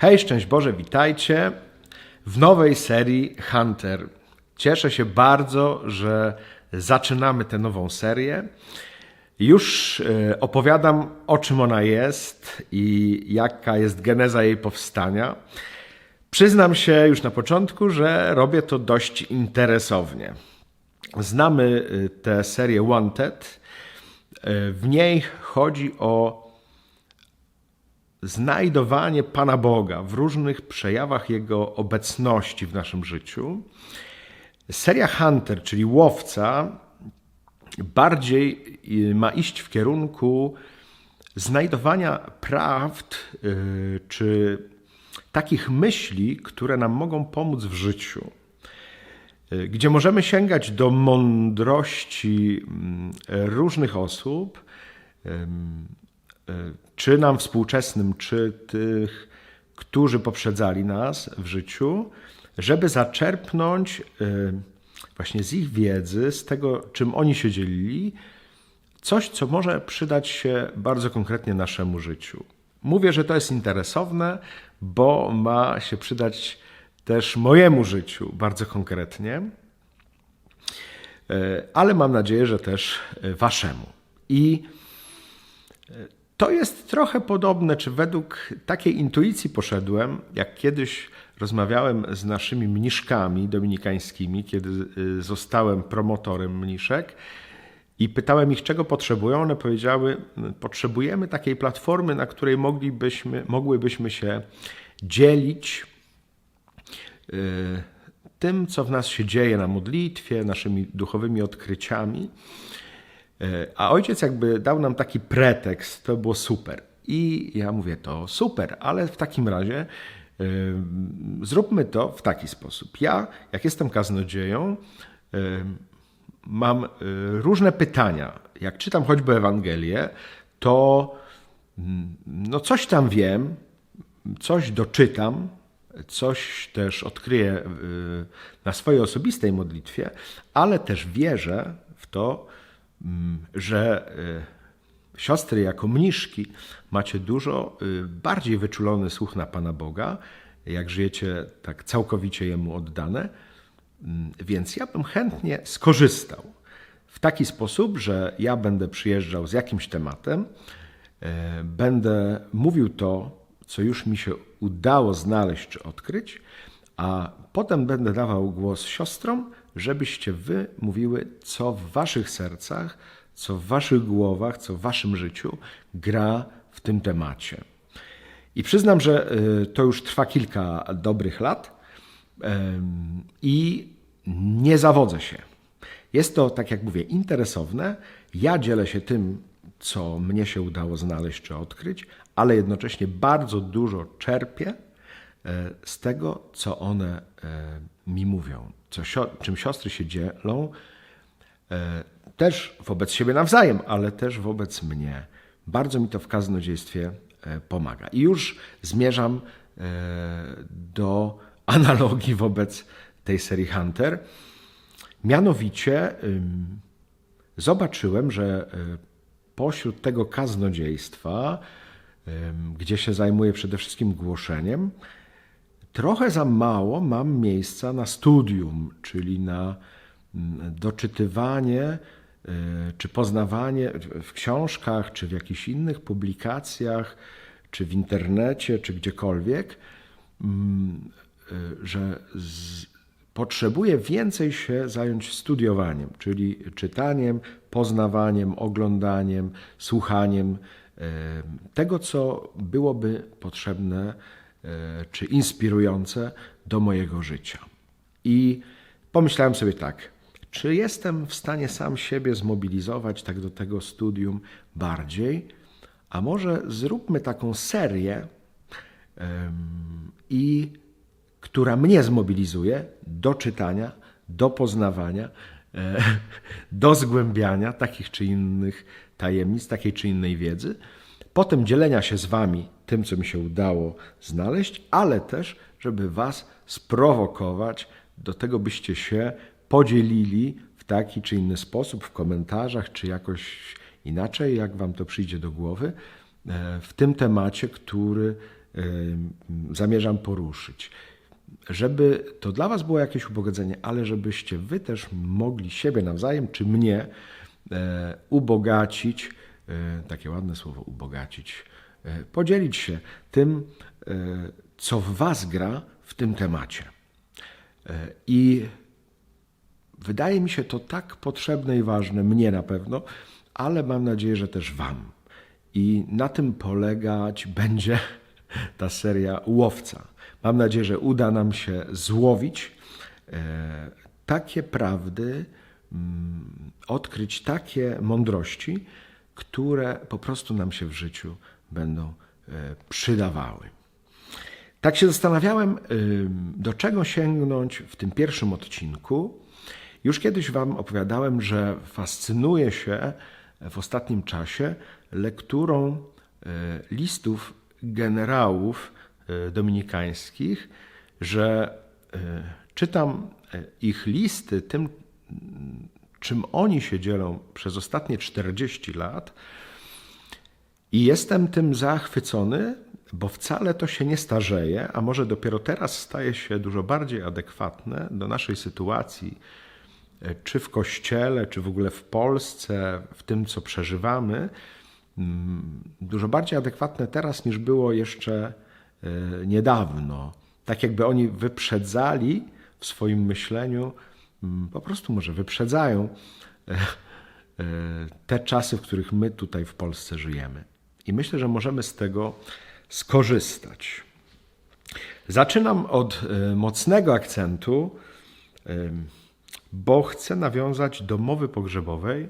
Hej, szczęść Boże, witajcie w nowej serii Hunter. Cieszę się bardzo, że zaczynamy tę nową serię. Już e, opowiadam, o czym ona jest i jaka jest geneza jej powstania. Przyznam się już na początku, że robię to dość interesownie. Znamy e, tę serię Wanted. E, W niej chodzi o znajdowanie Pana Boga w różnych przejawach Jego obecności w naszym życiu. Seria Hunter, czyli łowca, bardziej y, ma iść w kierunku znajdowania prawd y, czy takich myśli, które nam mogą pomóc w życiu. Y, Gdzie możemy sięgać do mądrości mm, różnych osób, czy nam współczesnym, czy tych, którzy poprzedzali nas w życiu, żeby zaczerpnąć y, właśnie z ich wiedzy, z tego, czym oni się dzielili, coś, co może przydać się bardzo konkretnie naszemu życiu. Mówię, że to jest interesowne, bo ma się przydać też mojemu życiu bardzo konkretnie, E, ale mam nadzieję, że też waszemu. I to jest trochę podobne, czy według takiej intuicji poszedłem, jak kiedyś rozmawiałem z naszymi mniszkami dominikańskimi, kiedy y, zostałem promotorem mniszek i pytałem ich, czego potrzebują. One powiedziały, potrzebujemy takiej platformy, na której moglibyśmy, mogłybyśmy się dzielić y, tym, co w nas się dzieje na modlitwie, naszymi duchowymi odkryciami. E, A ojciec jakby dał nam taki pretekst, to było super. I ja mówię, to super, ale w takim razie y, zróbmy to w taki sposób. Ja, jak jestem kaznodzieją, y, mam różne pytania. Jak czytam choćby Ewangelię, to mm, no coś tam wiem, coś doczytam, coś też odkryję na swojej osobistej modlitwie, ale też wierzę w to, że y, siostry jako mniszki macie dużo y, bardziej wyczulony słuch na Pana Boga, jak żyjecie tak całkowicie Jemu oddane. Mm, Więc ja bym chętnie skorzystał w taki sposób, że ja będę przyjeżdżał z jakimś tematem, e, będę mówił to, co już mi się udało znaleźć czy odkryć, a potem będę dawał głos siostrom, żebyście wy mówiły, co w waszych sercach, co w waszych głowach, co w waszym życiu gra w tym temacie. I przyznam, że y, to już trwa kilka dobrych lat i nie zawodzę się. Jest to, tak jak mówię, interesowne. Ja dzielę się tym, co mnie się udało znaleźć czy odkryć, ale jednocześnie bardzo dużo czerpię e, z tego, co one e, mi mówią, co, czym siostry się dzielą, e, też wobec siebie nawzajem, ale też wobec mnie. Bardzo mi to w kaznodziejstwie e, pomaga. I już zmierzam e, do analogii wobec tej serii Hunter. Mianowicie zobaczyłem, że pośród tego kaznodziejstwa, gdzie się zajmuję przede wszystkim głoszeniem, trochę za mało mam miejsca na studium, czyli na mm, doczytywanie y, czy poznawanie w książkach, czy w jakichś innych publikacjach, czy w internecie, czy gdziekolwiek, mm, y, że z, potrzebuję więcej się zająć studiowaniem, czyli czytaniem, poznawaniem, oglądaniem, słuchaniem e, tego, co byłoby potrzebne e, czy inspirujące do mojego życia. I pomyślałem sobie tak, czy jestem w stanie sam siebie zmobilizować tak do tego studium bardziej, a może zróbmy taką serię i która mnie zmobilizuje do czytania, do poznawania, e, do zgłębiania takich czy innych tajemnic, takiej czy innej wiedzy, potem dzielenia się z Wami tym, co mi się udało znaleźć, ale też, żeby Was sprowokować do tego, byście się podzielili w taki czy inny sposób, w komentarzach, czy jakoś inaczej, jak Wam to przyjdzie do głowy, e, w tym temacie, który y, zamierzam poruszyć. Żeby to dla Was było jakieś ubogacenie, ale żebyście Wy też mogli siebie nawzajem czy mnie e, ubogacić, e, takie ładne słowo ubogacić, e, podzielić się tym, e, co w Was gra w tym temacie. E, I wydaje mi się to tak potrzebne i ważne, mnie na pewno, ale mam nadzieję, że też Wam. I na tym polegać będzie ta seria Łowca. Mam nadzieję, że uda nam się złowić e, takie prawdy, mm, odkryć takie mądrości, które po prostu nam się w życiu będą e, przydawały. Tak się zastanawiałem, ym, do czego sięgnąć w tym pierwszym odcinku. Już kiedyś Wam opowiadałem, że fascynuję się w ostatnim czasie lekturą e, listów generałów e, dominikańskich, że e, czytam e, ich listy tym, czym oni się dzielą przez ostatnie 40 lat i jestem tym zachwycony, bo wcale to się nie starzeje, a może dopiero teraz staje się dużo bardziej adekwatne do naszej sytuacji, e, czy w kościele, czy w ogóle w Polsce, w tym, co przeżywamy, mm, dużo bardziej adekwatne teraz niż było jeszcze e, niedawno. Tak jakby oni wyprzedzali w swoim myśleniu, po prostu może wyprzedzają e, e, te czasy, w których my tutaj w Polsce żyjemy. I myślę, że możemy z tego skorzystać. Zaczynam od e, mocnego akcentu, bo chcę nawiązać do mowy pogrzebowej,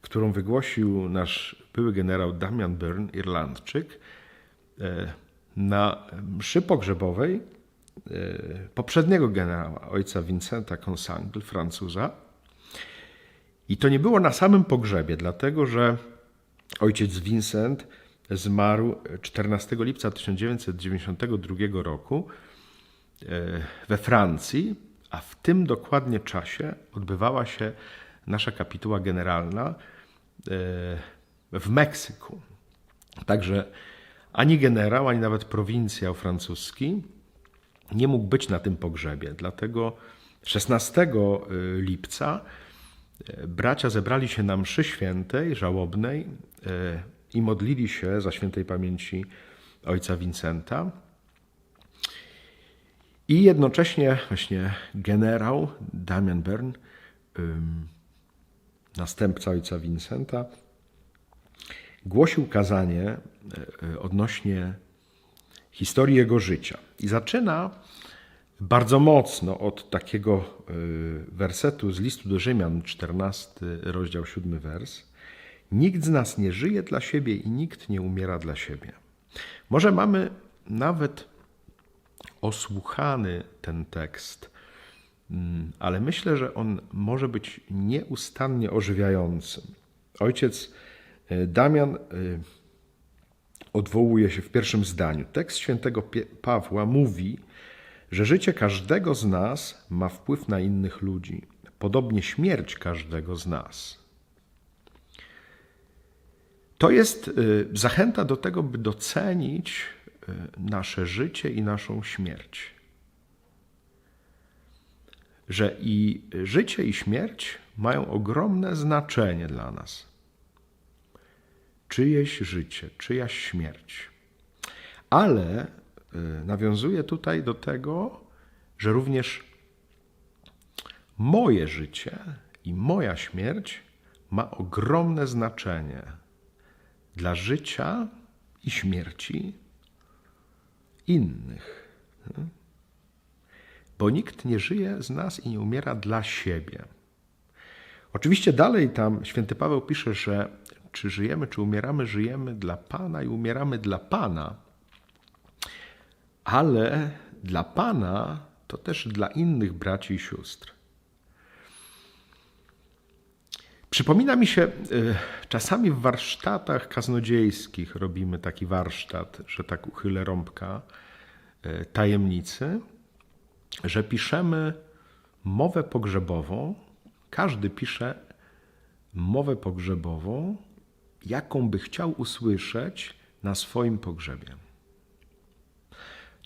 którą wygłosił nasz były generał Damian Byrne, Irlandczyk, na mszy pogrzebowej poprzedniego generała, ojca Vincenta Consangle, Francuza. I to nie było na samym pogrzebie, dlatego że ojciec Vincent zmarł 14 lipca 1992 roku e, we Francji, a w tym dokładnie czasie odbywała się nasza kapituła generalna e, w Meksyku. Także ani generał, ani nawet prowincjał francuski nie mógł być na tym pogrzebie. Dlatego 16 lipca e, bracia zebrali się na mszy świętej, żałobnej i modlili się za świętej pamięci ojca Vincenta. I jednocześnie właśnie generał Damian Bern, następca ojca Vincenta, głosił kazanie odnośnie historii jego życia. I zaczyna bardzo mocno od takiego e, wersetu z listu do Rzymian, 14 rozdział, 7 wers. Nikt z nas nie żyje dla siebie i nikt nie umiera dla siebie. Może mamy nawet osłuchany ten tekst, mm, ale myślę, że on może być nieustannie ożywiającym. Ojciec e, Damian e, odwołuje się w pierwszym zdaniu. Tekst świętego Pawła mówi, że życie każdego z nas ma wpływ na innych ludzi, podobnie śmierć każdego z nas. To jest y, zachęta do tego, by docenić y, nasze życie i naszą śmierć. Że i życie, i śmierć mają ogromne znaczenie dla nas. Czyjeś życie, czyjaś śmierć. Ale y, nawiązuje tutaj do tego, że również moje życie i moja śmierć ma ogromne znaczenie dla życia i śmierci innych. Bo nikt nie żyje z nas i nie umiera dla siebie. Oczywiście dalej tam święty Paweł pisze, że czy żyjemy, czy umieramy, żyjemy dla Pana i umieramy dla Pana. Ale dla Pana to też dla innych braci i sióstr. Przypomina mi się, y, czasami w warsztatach kaznodziejskich robimy taki warsztat, że tak uchylę rąbka y, tajemnicy, że piszemy mowę pogrzebową. Każdy pisze mowę pogrzebową, jaką by chciał usłyszeć na swoim pogrzebie.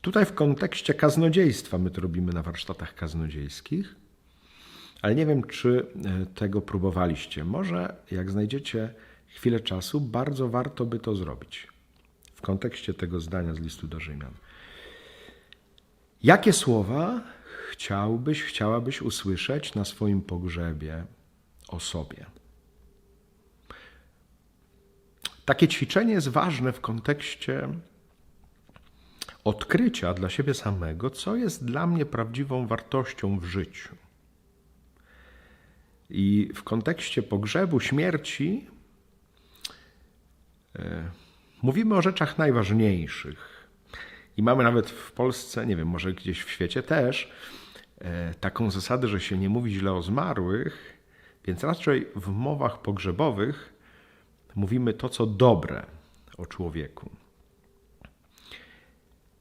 Tutaj w kontekście kaznodziejstwa my to robimy na warsztatach kaznodziejskich, ale nie wiem, czy e, tego próbowaliście. Może jak znajdziecie chwilę czasu, bardzo warto by to zrobić w kontekście tego zdania z listu do Rzymian. Jakie słowa chciałbyś, chciałabyś usłyszeć na swoim pogrzebie o sobie? Takie ćwiczenie jest ważne w kontekście odkrycia dla siebie samego, co jest dla mnie prawdziwą wartością w życiu. I w kontekście pogrzebu, śmierci, e, mówimy o rzeczach najważniejszych. I mamy nawet w Polsce, nie wiem, może gdzieś w świecie też, e, taką zasadę, że się nie mówi źle o zmarłych, więc raczej w mowach pogrzebowych mówimy to, co dobre o człowieku.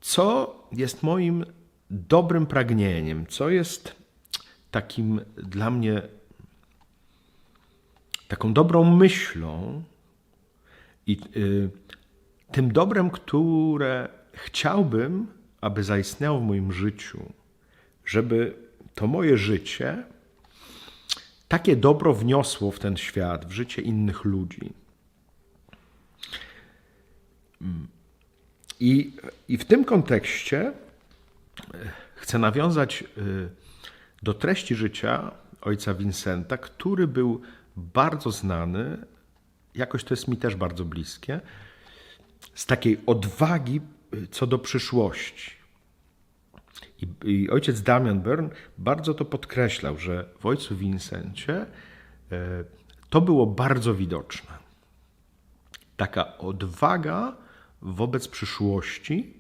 Co jest moim dobrym pragnieniem, co jest takim dla mnie taką dobrą myślą i y, tym dobrem, które chciałbym, aby zaistniało w moim życiu, żeby to moje życie takie dobro wniosło w ten świat, w życie innych ludzi. I, I w tym kontekście e, chcę nawiązać e, do treści życia ojca Vincenta, który był bardzo znany, jakoś to jest mi też bardzo bliskie, z takiej odwagi e, co do przyszłości. I, I, ojciec Damian Byrne bardzo to podkreślał, że w ojcu Vincencie to było bardzo widoczne. Taka odwaga wobec przyszłości.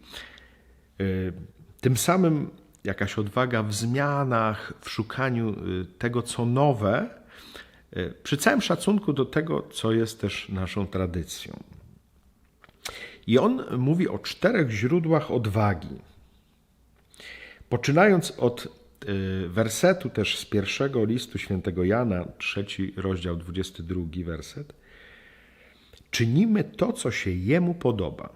Y, tym samym jakaś odwaga w zmianach, w szukaniu y, tego, co nowe, y, przy całym szacunku do tego, co jest też naszą tradycją. I on mówi o czterech źródłach odwagi. Poczynając od wersetu też z pierwszego listu świętego Jana, trzeci rozdział, 22 werset czynimy to, co się Jemu podoba.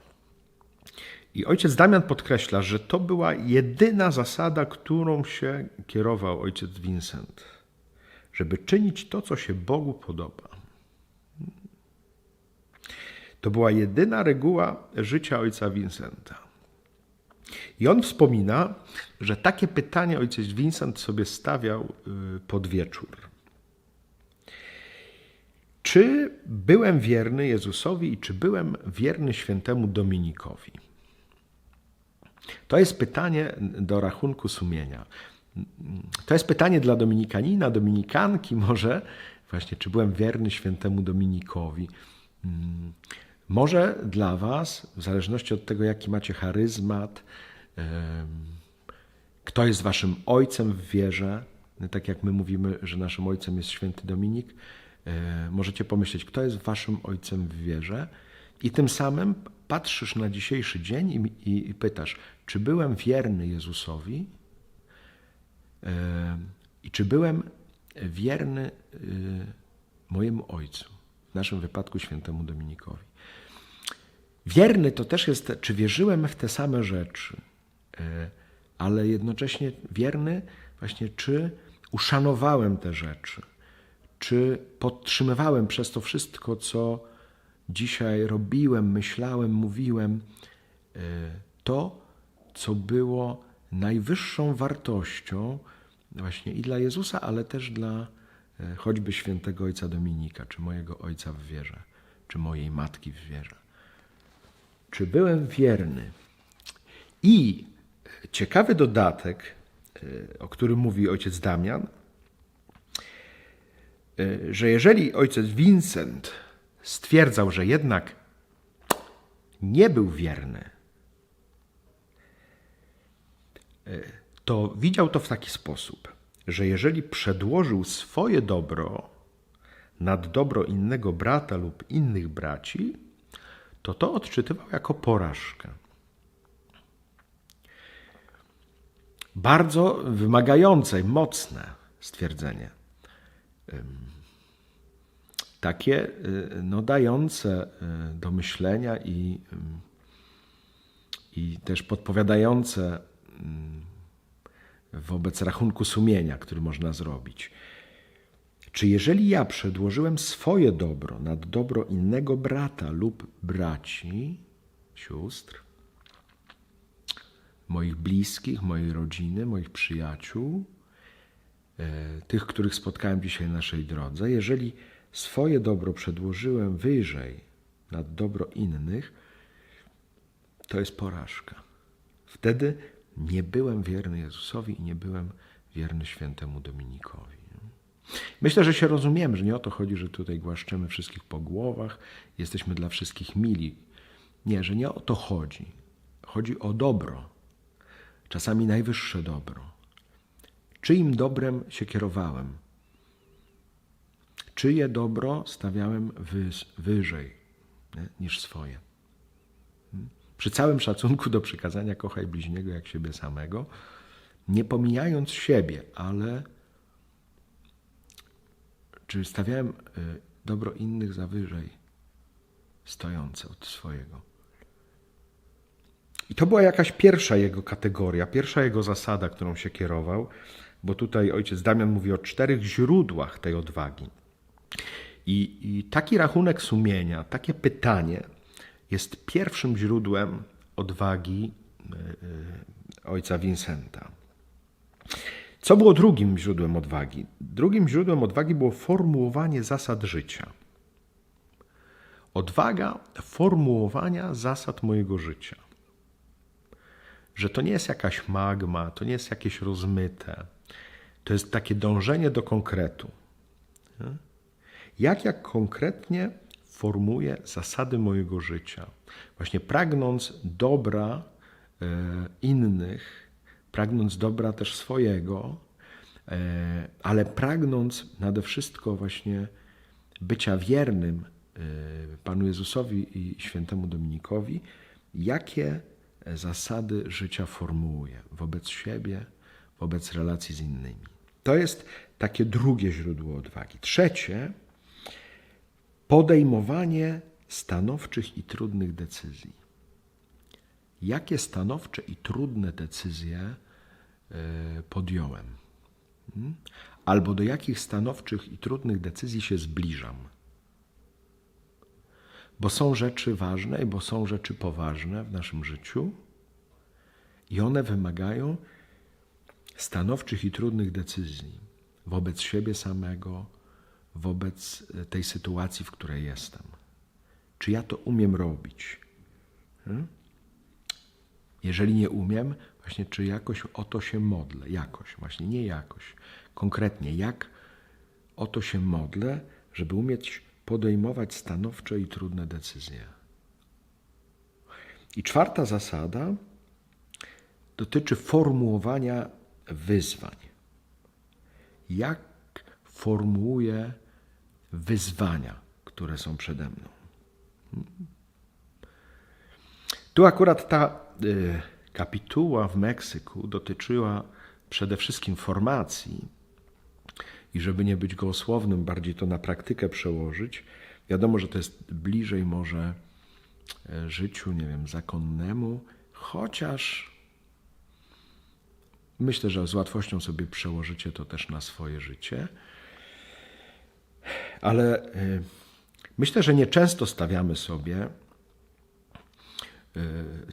I ojciec Damian podkreśla, że to była jedyna zasada, którą się kierował ojciec Vincent, żeby czynić to, co się Bogu podoba. To była jedyna reguła życia ojca Vincenta. I on wspomina, że takie pytanie ojciec Vincent sobie stawiał y, pod wieczór. Czy byłem wierny Jezusowi i czy byłem wierny świętemu Dominikowi? To jest pytanie do rachunku sumienia. To jest pytanie dla Dominikanina, Dominikanki może, właśnie, czy byłem wierny świętemu Dominikowi. Może dla Was, w zależności od tego, jaki macie charyzmat, kto jest Waszym ojcem w wierze, tak jak my mówimy, że naszym ojcem jest święty Dominik, możecie pomyśleć, kto jest waszym ojcem w wierze, i tym samym patrzysz na dzisiejszy dzień i, i, i pytasz, czy byłem wierny Jezusowi? E, i czy byłem wierny e, mojemu ojcu, w naszym wypadku świętemu Dominikowi. Wierny to też jest, czy wierzyłem w te same rzeczy, ale jednocześnie wierny właśnie, czy uszanowałem te rzeczy czy podtrzymywałem przez to wszystko, co dzisiaj robiłem, myślałem, mówiłem, e, to, co było najwyższą wartością właśnie i dla Jezusa, ale też dla e, choćby świętego ojca Dominika, czy mojego ojca w wierze, czy mojej matki w wierze. Czy byłem wierny? I ciekawy dodatek, e, o którym mówi ojciec Damian, że jeżeli ojciec Vincent stwierdzał, że jednak nie był wierny, y, to widział to w taki sposób, że jeżeli przedłożył swoje dobro nad dobro innego brata lub innych braci, to to odczytywał jako porażkę. Bardzo wymagające, mocne stwierdzenie takie y, no, dające y, do myślenia i, i też podpowiadające mm, wobec rachunku sumienia, który można zrobić. Czy jeżeli ja przedłożyłem swoje dobro nad dobro innego brata lub braci, sióstr, moich bliskich, mojej rodziny, moich przyjaciół, tych, których spotkałem dzisiaj na naszej drodze, jeżeli swoje dobro przedłożyłem wyżej nad dobro innych, to jest porażka. Wtedy nie byłem wierny Jezusowi i nie byłem wierny świętemu Dominikowi. Myślę, że się rozumiemy, że nie o to chodzi, że tutaj głaszczemy wszystkich po głowach, jesteśmy dla wszystkich mili. Nie, że nie o to chodzi. Chodzi o dobro, czasami najwyższe dobro. Czyim dobrem się kierowałem? Czyje dobro stawiałem wyżej nie, niż swoje? Przy całym szacunku do przykazania kochaj bliźniego jak siebie samego, nie pomijając siebie, ale czy stawiałem y, dobro innych za wyżej stojące od swojego? I to była jakaś pierwsza jego kategoria, pierwsza jego zasada, którą się kierował, bo tutaj ojciec Damian mówi o czterech źródłach tej odwagi. I, I taki rachunek sumienia, takie pytanie jest pierwszym źródłem odwagi y, y, ojca Vincenta. Co było drugim źródłem odwagi? Drugim źródłem odwagi było formułowanie zasad życia. Odwaga formułowania zasad mojego życia. Że to nie jest jakaś magma, to nie jest jakieś rozmyte. To jest takie dążenie do konkretu. Jak ja konkretnie formuję zasady mojego życia? Właśnie pragnąc dobra e, innych, pragnąc dobra też swojego, e, ale pragnąc nade wszystko właśnie bycia wiernym e, Panu Jezusowi i świętemu Dominikowi, jakie zasady życia formułuję wobec siebie, wobec relacji z innymi. To jest takie drugie źródło odwagi. Trzecie, podejmowanie stanowczych i trudnych decyzji. Jakie stanowcze i trudne decyzje e, podjąłem? Hmm? Albo do jakich stanowczych i trudnych decyzji się zbliżam? Bo są rzeczy ważne, bo są rzeczy poważne w naszym życiu i one wymagają stanowczych i trudnych decyzji wobec siebie samego, wobec tej sytuacji, w której jestem. Czy ja to umiem robić? Hmm? Jeżeli nie umiem, właśnie czy jakoś o to się modlę, jakoś, właśnie nie jakoś, konkretnie, jak o to się modlę, żeby umieć podejmować stanowcze i trudne decyzje. I czwarta zasada dotyczy formułowania wyzwań. Jak formułuję wyzwania, które są przede mną? Tu akurat ta y, kapituła w Meksyku dotyczyła przede wszystkim formacji i żeby nie być gołosłownym, bardziej to na praktykę przełożyć, wiadomo, że to jest bliżej może e, życiu, nie wiem, zakonnemu, chociaż myślę, że z łatwością sobie przełożycie to też na swoje życie. Ale y, myślę, że nieczęsto stawiamy sobie y,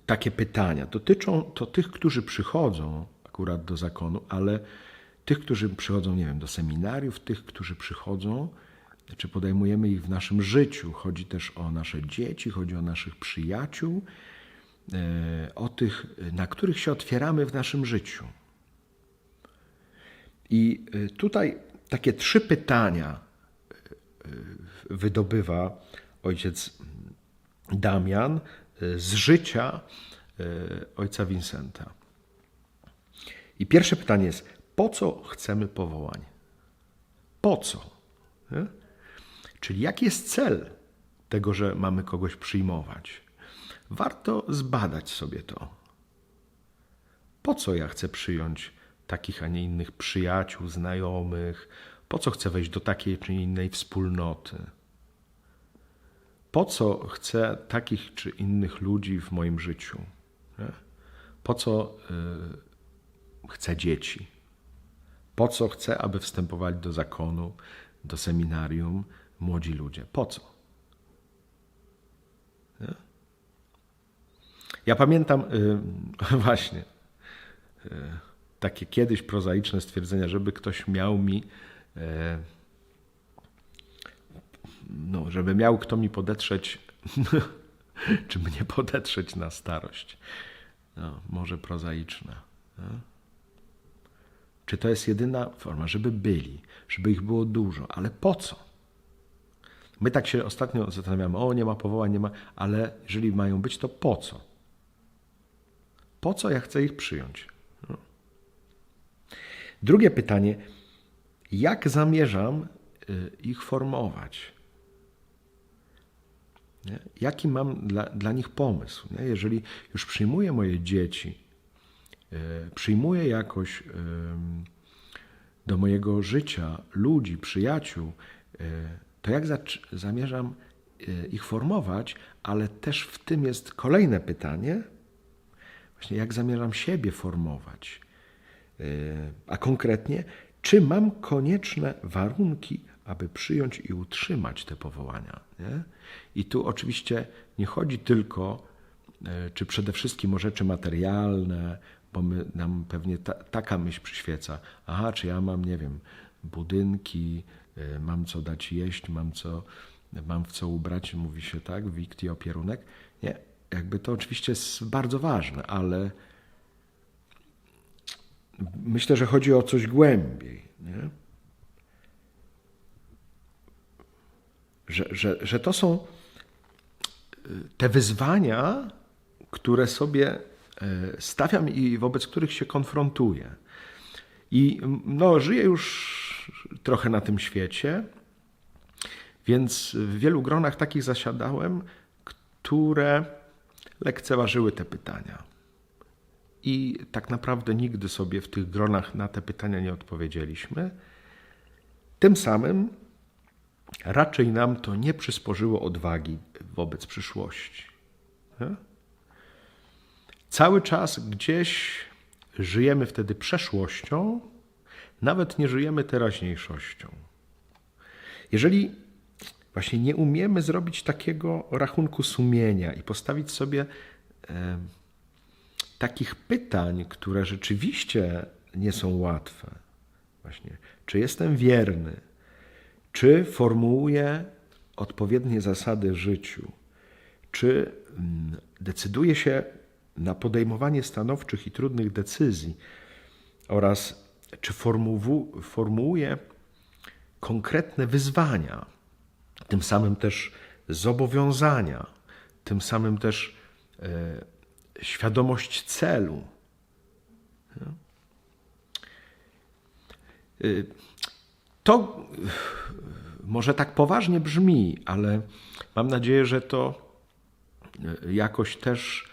takie pytania. Dotyczą to tych, którzy przychodzą akurat do zakonu, ale tych, którzy przychodzą, nie wiem, do seminariów, tych, którzy przychodzą, czy podejmujemy ich w naszym życiu. Chodzi też o nasze dzieci, chodzi o naszych przyjaciół, y, o tych, na których się otwieramy w naszym życiu. I tutaj takie trzy pytania wydobywa ojciec Damian z życia e, ojca Vincenta. I pierwsze pytanie jest: po co chcemy powołań? Po co? Nie? Czyli jaki jest cel tego, że mamy kogoś przyjmować? Warto zbadać sobie to. Po co ja chcę przyjąć takich, a nie innych przyjaciół, znajomych, po co chcę wejść do takiej czy innej wspólnoty? Po co chcę takich czy innych ludzi w moim życiu? Nie? Po co y, chce dzieci? Po co chce, aby wstępowali do zakonu, do seminarium młodzi ludzie? Po co? Ja pamiętam y, właśnie y, takie kiedyś prozaiczne stwierdzenia, żeby ktoś miał mi, y, no, żeby miał kto mi podetrzeć, czy mnie podetrzeć na starość. No, może prozaiczne. Czy to jest jedyna forma, żeby byli, żeby ich było dużo, ale po co? My tak się ostatnio zastanawiamy, o nie ma powołań, nie ma, ale jeżeli mają być, to po co? Po co ja chcę ich przyjąć? No. Drugie pytanie, jak zamierzam y, ich formować? Nie? Jaki mam dla, dla nich pomysł? Nie? Jeżeli już przyjmuję moje dzieci, przyjmuję jakoś y, do mojego życia ludzi, przyjaciół, y, to jak zamierzam ich formować, ale też w tym jest kolejne pytanie, właśnie jak zamierzam siebie formować, a konkretnie, czy mam konieczne warunki, aby przyjąć i utrzymać te powołania. Nie? I tu oczywiście nie chodzi tylko, czy przede wszystkim o rzeczy materialne, bo my, nam pewnie ta, taka myśl przyświeca. Aha, czy ja mam, nie wiem, budynki, y, mam co dać jeść, mam, co, mam w co ubrać, mówi się tak, wikt i opierunek. Nie, jakby to oczywiście jest bardzo ważne, ale myślę, że chodzi o coś głębiej. Nie? Że, że, że to są y, te wyzwania, które sobie stawiam i wobec których się konfrontuję. I no, żyję już trochę na tym świecie, więc w wielu gronach takich zasiadałem, które lekceważyły te pytania. I tak naprawdę nigdy sobie w tych gronach na te pytania nie odpowiedzieliśmy. Tym samym raczej nam to nie przysporzyło odwagi wobec przyszłości. Nie? Cały czas gdzieś żyjemy wtedy przeszłością, nawet nie żyjemy teraźniejszością. Jeżeli właśnie nie umiemy zrobić takiego rachunku sumienia i postawić sobie e, takich pytań, które rzeczywiście nie są łatwe. Właśnie, czy jestem wierny? Czy formułuję odpowiednie zasady życiu? Czy mm, decyduję się podejmowanie stanowczych i trudnych decyzji? Oraz czy formułu- formułuję konkretne wyzwania, tym samym też zobowiązania, tym samym też e, świadomość celu. Y, To y, może tak poważnie brzmi, ale mam nadzieję, że to y, jakoś też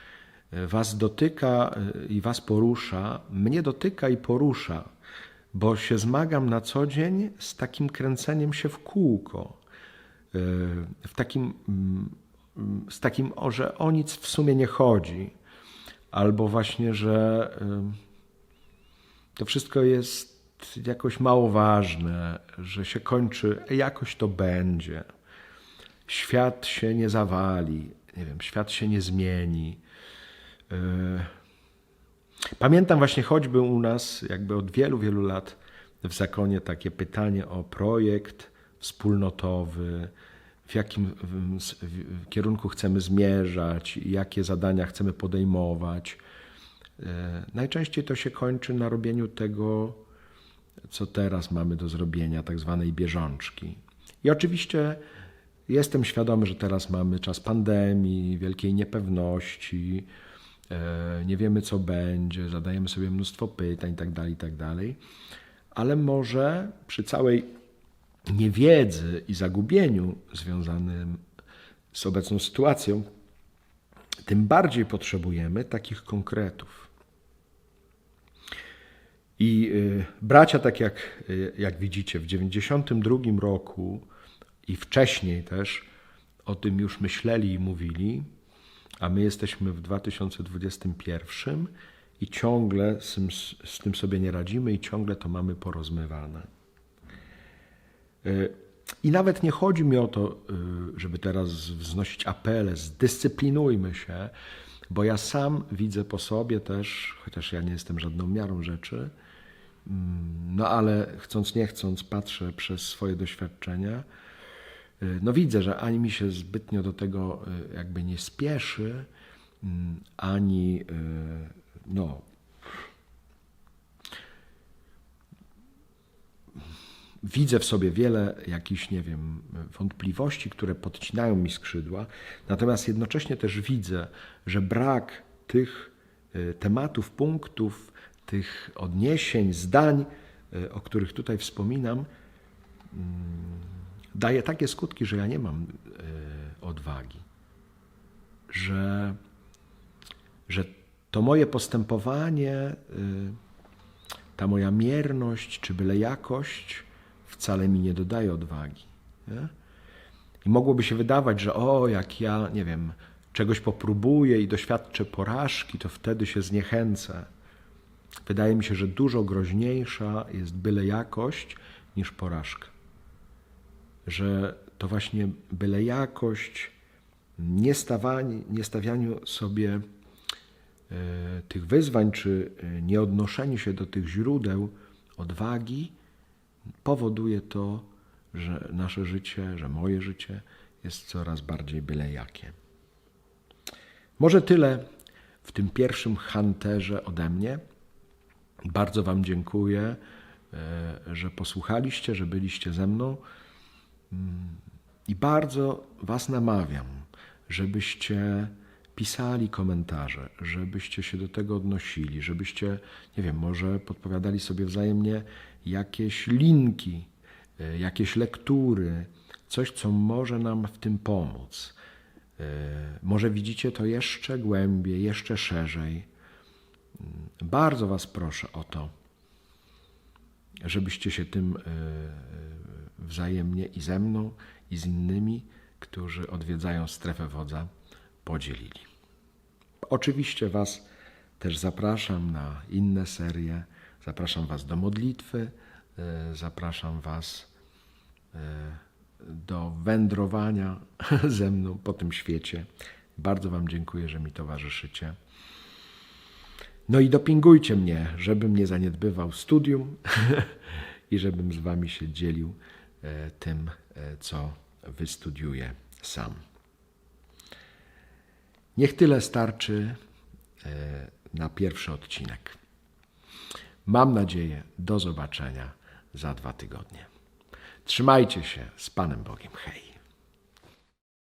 Was dotyka i Was porusza. Mnie dotyka i porusza, bo się zmagam na co dzień z takim kręceniem się w kółko, w takim, mm, z takim, że o nic w sumie nie chodzi albo właśnie, że y, to wszystko jest jakoś mało ważne, że się kończy, jakoś to będzie. Świat się nie zawali, nie wiem, świat się nie zmieni. Y, Pamiętam właśnie choćby u nas, jakby od wielu, wielu lat w zakonie takie pytanie o projekt wspólnotowy, w jakim kierunku chcemy zmierzać, jakie zadania chcemy podejmować. E, Najczęściej to się kończy na robieniu tego, co teraz mamy do zrobienia, tak zwanej bieżączki. I oczywiście jestem świadomy, że teraz mamy czas pandemii, wielkiej niepewności, e, nie wiemy co będzie, zadajemy sobie mnóstwo pytań itd., itd. Ale może przy całej niewiedzy i zagubieniu związanym z obecną sytuacją, tym bardziej potrzebujemy takich konkretów. I y, bracia, tak jak, y, jak widzicie, w 92 roku i wcześniej też o tym już myśleli i mówili, a my jesteśmy w 2021 i ciągle z tym, z tym sobie nie radzimy i ciągle to mamy porozmywane. Y, I nawet nie chodzi mi o to, y, żeby teraz wznosić apele, zdyscyplinujmy się, bo ja sam widzę po sobie też, chociaż ja nie jestem żadną miarą rzeczy, mm, no ale chcąc nie chcąc patrzę przez swoje doświadczenia, no widzę, że ani mi się zbytnio do tego y, jakby nie spieszy, mm, ani no. Widzę w sobie wiele jakichś, nie wiem, wątpliwości, które podcinają mi skrzydła, natomiast jednocześnie też widzę, że brak tych y, tematów, punktów, tych odniesień, zdań, y, o których tutaj wspominam, mm, daje takie skutki, że ja nie mam y, odwagi, że, że to moje postępowanie, ta moja mierność czy byle jakość, wcale mi nie dodaje odwagi. Nie? I mogłoby się wydawać, że o, jak ja, nie wiem, czegoś popróbuję i doświadczę porażki, to wtedy się zniechęcę. Wydaje mi się, że dużo groźniejsza jest byle jakość niż porażka. Że to właśnie byle jakość, nie, stawanie, nie stawianiu sobie e, tych wyzwań, czy e, nie odnoszeniu się do tych źródeł odwagi, powoduje to, że nasze życie, że moje życie jest coraz bardziej byle jakie. Może tyle w tym pierwszym hanterze ode mnie. Bardzo Wam dziękuję, e, że posłuchaliście, że byliście ze mną i bardzo Was namawiam, żebyście pisali komentarze, żebyście się do tego odnosili, żebyście, nie wiem, może podpowiadali sobie wzajemnie jakieś linki, e, jakieś lektury, coś, co może nam w tym pomóc. E, może widzicie to jeszcze głębiej, jeszcze szerzej. Mm, bardzo Was proszę o to, żebyście się tym e, wzajemnie i ze mną, i z innymi, którzy odwiedzają strefę wodza, podzielili. Oczywiście Was też zapraszam na inne serie. Zapraszam Was do modlitwy, e, zapraszam Was e, do wędrowania ze mną po tym świecie. Bardzo Wam dziękuję, że mi towarzyszycie. No i dopingujcie mnie, żebym nie zaniedbywał studium i żebym z Wami się dzielił tym, co wystudiuję sam. Niech tyle starczy na pierwszy odcinek. Mam nadzieję, do zobaczenia za dwa tygodnie. Trzymajcie się z Panem Bogiem. Hej.